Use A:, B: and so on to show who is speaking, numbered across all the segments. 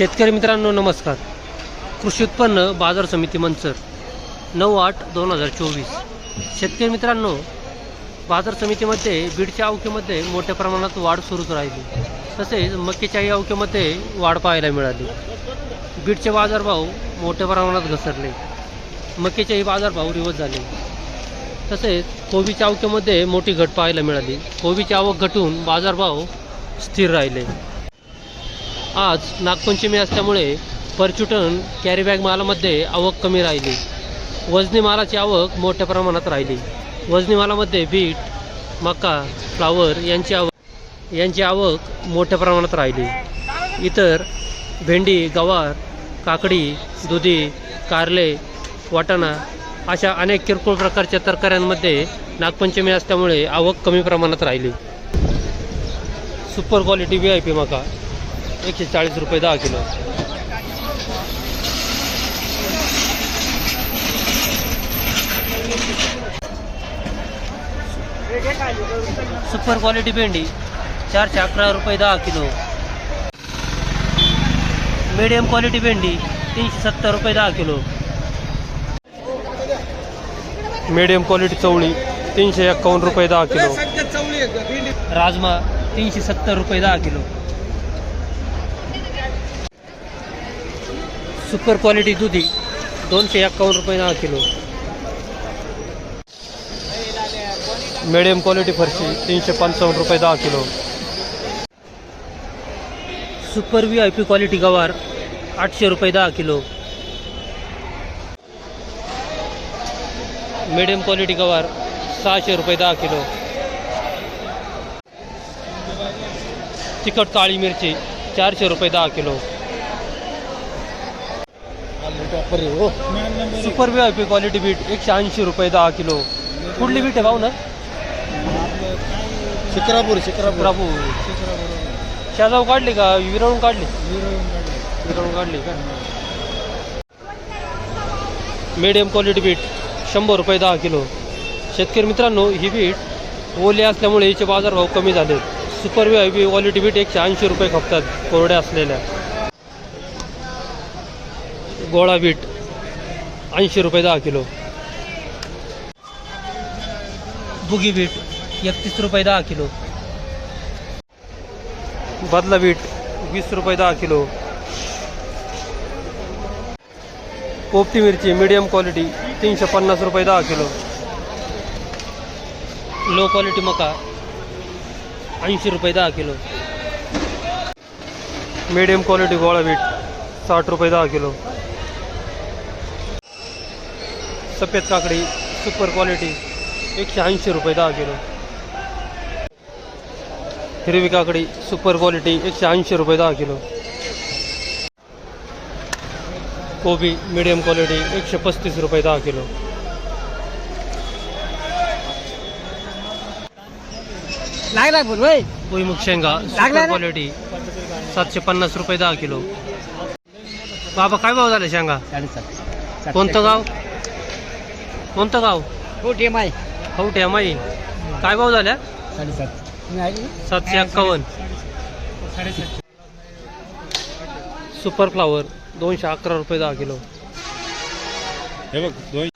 A: शेतकरी मित्रांनो नमस्कार. कृषी उत्पन्न बाजार समिती मंचर नऊ आठ दोन हजार चोवीस. शेतकरी मित्रांनो बाजार समितीमध्ये बीडच्या अवकेमध्ये मोठ्या प्रमाणात वाढ सुरूच राहिली. तसेच मक्याच्याही अवकेमध्ये वाढ पाहायला मिळाली. बीडचे बाजारभाव मोठ्या प्रमाणात घसरले. मक्याचेही बाजारभाव रिवर्स झाले. तसेच कोबीच्या अवकेमध्ये मोठी घट पाहायला मिळाली. कोबीची आवक घटून बाजारभाव स्थिर राहिले. आज नागपंचमी असल्यामुळे परचुटन कॅरीबॅग मालामध्ये आवक कमी राहिली. वजनी मालाची आवक मोठ्या प्रमाणात राहिली. वजनी मालामध्ये बीट मका फ्लावर यांची आवक यांची आवक मोठ्या प्रमाणात राहिली. इतर भेंडी गवार काकडी दुधी कारले वाटाणा अशा अनेक किरकोळ प्रकारच्या तरकाऱ्यांमध्ये नागपंचमी असल्यामुळे आवक कमी प्रमाणात राहिली. Super quality V I P मका. एकशे चाळीस रुपये दहा किलो. सुपर क्वालिटी भेंडी चारशे अकरा रुपये दहा किलो. मीडियम क्वालिटी भेंडी तीनशे सत्तर रुपये दहा किलो. मीडियम क्वालिटी चवळी तीनशे एक्कावन्न रुपये दहा किलो. राजमा तीनशे सत्तर रुपये दहा किलो. सुपर क्वालिटी दुधी दोनशे एक्कावन्न रुपये दहा किलो. मिडियम क्वालिटी फरशी तीनशे पंचावन्न रुपये दहा kilo. Super V I P quality गवार आठशे रुपये दहा किलो. मिडियम क्वालिटी गवार सहाशे रुपये दहा किलो. तिखट काळी मिरची चारशे रुपये दहा kilo. Super V I P quality beet एकशे ऐंशी रुपये दहा किलो. कुठली बीट आहे भाऊ ना?
B: शिक्रापूर शिक्रापूर
A: प्रभू शेजाव काढली का? विरळून काढली? विरळून काढली का? मीडियम क्वालिटी बीट शंभर रुपये दहा किलो. शेतकरी मित्रांनो ही बीट ओले असल्यामुळे हिचे बाजारभाव कमी झाले. Super V I P quality beet एकशे ऐंशी रुपये खपतात कोरड्या असलेल्या. गोळा बीट ऐंशी रुपये दहा किलो. बुगी बीट एकतीस रुपये दहा किलो. बदला बीट वीस रुपये दहा किलो. पोपटी मिरची मीडियम क्वालिटी तीनशे पन्नास रुपये दहा किलो. लो क्वालिटी मका ऐंशी रुपये दहा किलो. मीडियम क्वालिटी गोळा बीट साठ रुपये दहा किलो. सफेद काकडी सुपर क्वालिटी एकशे ऐंशी रुपये दहा किलो. हिरवी काकडी सुपर क्वालिटी एकशे ऐंशी रुपये दहा किलो. कोबी मीडियम क्वालिटी एकशे पस्तीस रुपये दहा किलो. भुईमुग शेंगा सुपर? क्वालिटी सातशे पन्नास रुपये दहा किलो. बाबा काय भाव झाले शेंगा? कोणतं गाव? कोणतं गाव?
B: हो टी एम आय
A: खवटे माई. काय भाव झाल्या?
B: साडेसात. तुम्ही ऐकलं?
A: सातशे एक्कावन्न. सुपर फ्लावर दोनशे अकरा रुपये दहा किलो.
B: हे बघ दोन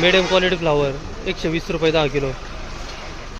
A: मिडियम क्वालिटी फ्लावर एकशे वीस रुपये दहा किलो.